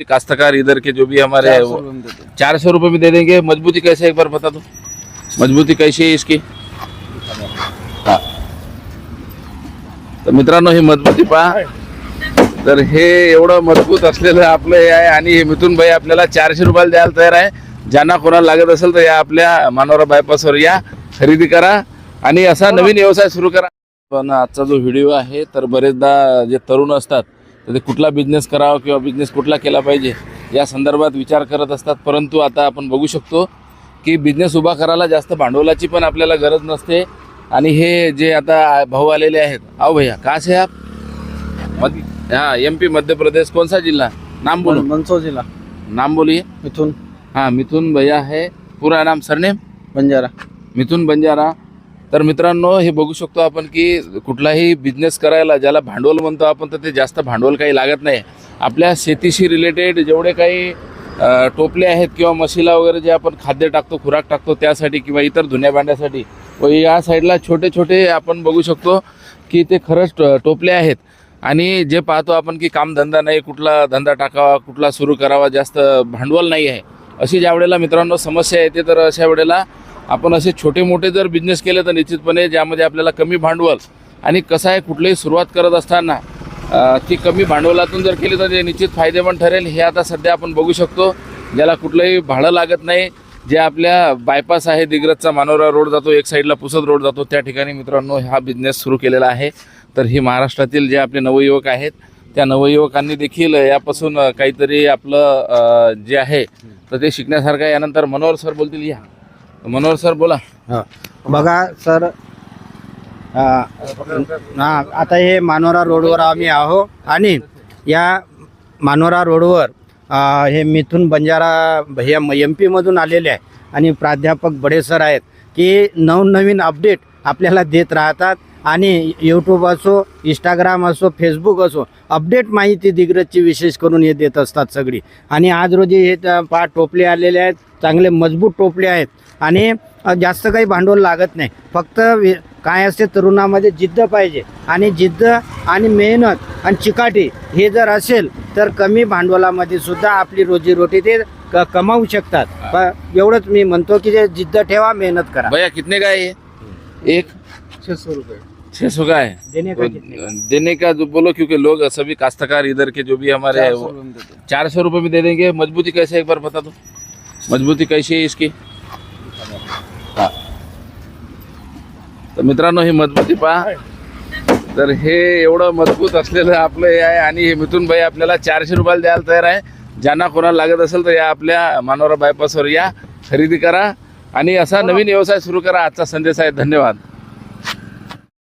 काश्तकार इधर के जो भी हमारे हैं, वो चार सौ रुपये में दे देंगे। मजबूती कैसे एक बार बता दो? मजबूती कैसी है इसकी? हा। तर मित्रांनो ही मजबूती पहा। तर हे एवढं मजबूत असलेलं आपलं हे आहे आणि हे मिथून भाई आपल्याला चारशे रुपयाला द्यायला तयार आहे. ज्यांना कोणाला लागत असेल तर या आपल्या मानोरा बायपासवर या. खरेदी करा आणि असा नवीन व्यवसाय सुरू करा. पण आजचा जो व्हिडिओ आहे तर बरेचदा जे तरुण असतात तर ते कुठला बिझनेस करावा किंवा बिझनेस कुठला केला पाहिजे या संदर्भात विचार करत असतात. परंतु आता आपण बघू शकतो की बिझनेस उभा करायला जास्त भांडवलाची पण आपल्याला गरज नसते. आणि हे जे आता भाऊ आलेले आहेत आओ भैया कहाँ से आप? मध्य हाँ एम पी मध्य प्रदेश कौन सा जिला नाम बोलो. मंदसौर जिला नाम बोलिए मिथुन. हाँ मिथुन भैया है पूरा नाम सरनेम? बंजारा. मिथून बंजारा. तर मित्रांनो हे बघू शकतो आपण की कुठलाही बिझनेस करायला ज्याला भांडवल म्हणतो आपण तर ते जास्त भांडवल काही लागत नाही. आपल्या शेतीशी रिलेटेड जेवढे काही टोपले आहेत किंवा मशीला वगैरे जे आपण खाद्य टाकतो खुराक टाकतो त्यासाठी किंवा इतर धुण्या भांड्यासाठी व या साईडला छोटे छोटे आपण बघू शकतो की ते खरंच टोपले आहेत. आणि जे पाहतो आपण की कामधंदा नाही कुठला धंदा टाकावा कुठला सुरू करावा जास्त भांडवल नाही आहे. अशी ज्या वेळेला मित्रांनो समस्या येते तर अशा वेळेला आपण असे छोटे मोठे जर बिझनेस केले तर निश्चितपणे ज्यामध्ये आपल्याला कमी भांडवल आणि कसं आहे कुठलीही सुरुवात करत असताना ती कमी भांडवलातून जर केली तर ते निश्चित फायदेमंद ठरेल. हे आता सध्या आपण बघू शकतो. ज्याला कुठलंही भाडं लागत नाही जे आपल्या बायपास आहे दिग्रजचा मानोरा रोड जातो एक साईडला पुसद रोड जातो. त्या ठिकाणी मित्रांनो हा बिझनेस सुरू केलेला आहे. तर ही महाराष्ट्रातील जे आपले नवयुवक आहेत त्या नवयुवकांनी देखील यापासून काहीतरी आपलं जे आहे तर ते शिकण्यासारखं यानंतर मनोहर सर बोलतील. या. मनोहर सर बोला. हा. बघा सर हा आता हे मानोरा रोडवर आम्ही आहो आणि या मानोरा रोडवर हे मिथून बंजारा भैया एम पीमधून आलेले आहे आणि प्राध्यापक बडे सर आहेत की नवनवीन अपडेट आपल्याला देत राहतात आणि यूट्यूब असो इंस्टाग्राम असो फेसबुक असो अपडेट माहिती दिग्रजची विशेष करून हे देत असतात सगळी. आणि आज रोजी हे पा पहा टोपले आलेले आहेत चांगले मजबूत टोपले आहेत. आणि जास्त काही भांडवल लागत नाही. फक्त काय असते तरुणामध्ये जिद्द पाहिजे. आणि जिद्द आणि मेहनत आणि चिकाटी हे जर असेल तर कमी भांडवलामध्ये सुद्धा आपली रोजीरोटी ते क- कमावू शकतात. एवढंच मी म्हणतो की जे जिद्द ठेवा मेहनत करा. भैया कितने का है ये एक छह सौ रुपये छः सौ का है देने का? देने का जो बोलो क्योंकि लोग सभी काश्तकार इधर के जो भी हमारे वो चार सौ रुपये में दे देंगे। मजबूती कैसे एक बार बता दो। मजबूती कैसी है इसकी? हा. तर मित्रांनो ही मजबूती पहा. तर हे एवढं मजबूत असलेलं आपलं हे आहे आणि हे मिथून भाई आपल्याला चारशे रुपयाला द्यायला तयार आहे. ज्यांना कोणाला लागत असेल तर या आपल्या मानोरा बायपासवर या खरेदी करा. आणि असा नवीन व्यवसाय सुरू करा. आजचा संदेश आहे. धन्यवाद.